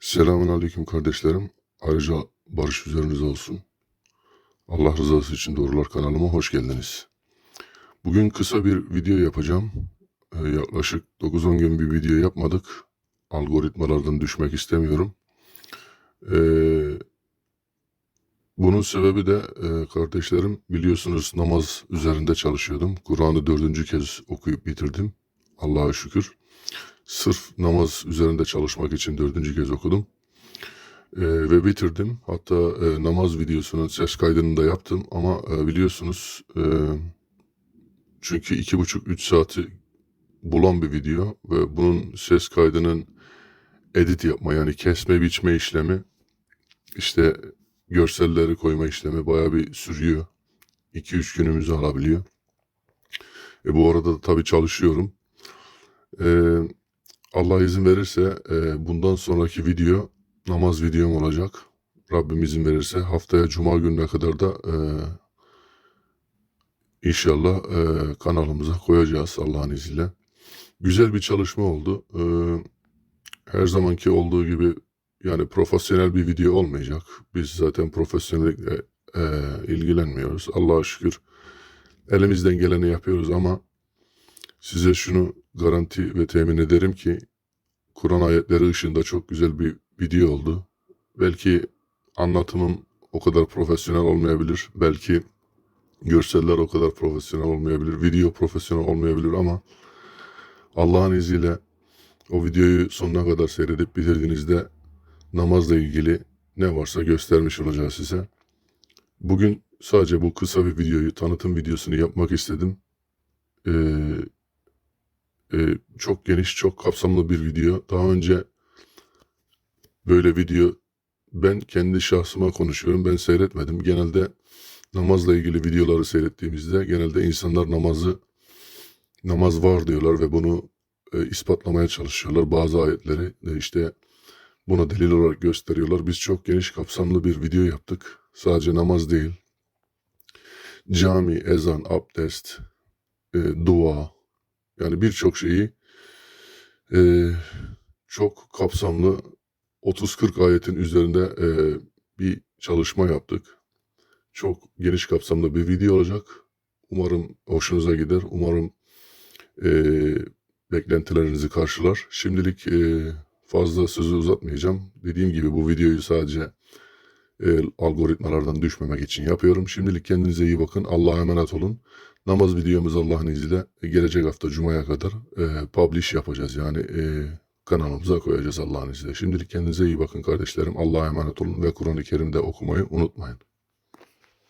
Selamun Aleyküm kardeşlerim. Ayrıca barış üzerinize olsun. Allah rızası için Doğrular kanalıma hoş geldiniz. Bugün kısa bir video yapacağım. Ee, yaklaşık 9-10 gün bir video yapmadık. Algoritmalardan düşmek istemiyorum. Ee, bunun sebebi de e, kardeşlerim biliyorsunuz namaz üzerinde çalışıyordum. Kur'an'ı dördüncü kez okuyup bitirdim. Allah'a şükür. Sırf namaz üzerinde çalışmak için dördüncü kez okudum. Ee, ve bitirdim. Hatta e, namaz videosunun ses kaydını da yaptım ama e, biliyorsunuz e, çünkü iki buçuk üç saati bulan bir video ve bunun ses kaydının edit yapma yani kesme biçme işlemi işte görselleri koyma işlemi baya bir sürüyor. 2-3 günümüzü alabiliyor. E, bu arada da tabii çalışıyorum. Ee, Allah izin verirse e, bundan sonraki video namaz videom olacak. Rabbim izin verirse haftaya cuma gününe kadar da e, inşallah e, kanalımıza koyacağız Allah'ın izniyle. Güzel bir çalışma oldu. Her zamanki olduğu gibi yani profesyonel bir video olmayacak. Biz zaten profesyonellikle ilgilenmiyoruz. Allah'a şükür elimizden geleni yapıyoruz ama size şunu garanti ve temin ederim ki Kur'an ayetleri ışığında çok güzel bir video oldu. Belki anlatımım o kadar profesyonel olmayabilir. Belki görseller o kadar profesyonel olmayabilir. Video profesyonel olmayabilir ama Allah'ın izniyle o videoyu sonuna kadar seyredip bitirdiğinizde namazla ilgili ne varsa göstermiş olacağız size. Bugün sadece bu kısa bir videoyu, tanıtım videosunu yapmak istedim. Ee, e, çok geniş, çok kapsamlı bir video. Daha önce böyle video ben kendi şahsıma konuşuyorum. Ben seyretmedim. Genelde namazla ilgili videoları seyrettiğimizde genelde insanlar namazı namaz var diyorlar ve bunu e, ispatlamaya çalışıyorlar. Bazı ayetleri de işte buna delil olarak gösteriyorlar. Biz çok geniş kapsamlı bir video yaptık. Sadece namaz değil. Cami, ezan, abdest, e, dua, yani birçok şeyi e, çok kapsamlı 30-40 ayetin üzerinde e, bir çalışma yaptık. Çok geniş kapsamlı bir video olacak. Umarım hoşunuza gider. Umarım e, beklentilerinizi karşılar. Şimdilik e, fazla sözü uzatmayacağım. Dediğim gibi bu videoyu sadece e, algoritmalardan düşmemek için yapıyorum. Şimdilik kendinize iyi bakın. Allah'a emanet olun. Namaz videomuz Allah'ın izniyle e, gelecek hafta Cuma'ya kadar e, publish yapacağız. Yani e, kanalımıza koyacağız Allah'ın izniyle. Şimdilik kendinize iyi bakın kardeşlerim. Allah'a emanet olun ve Kur'an-ı Kerim'de okumayı unutmayın.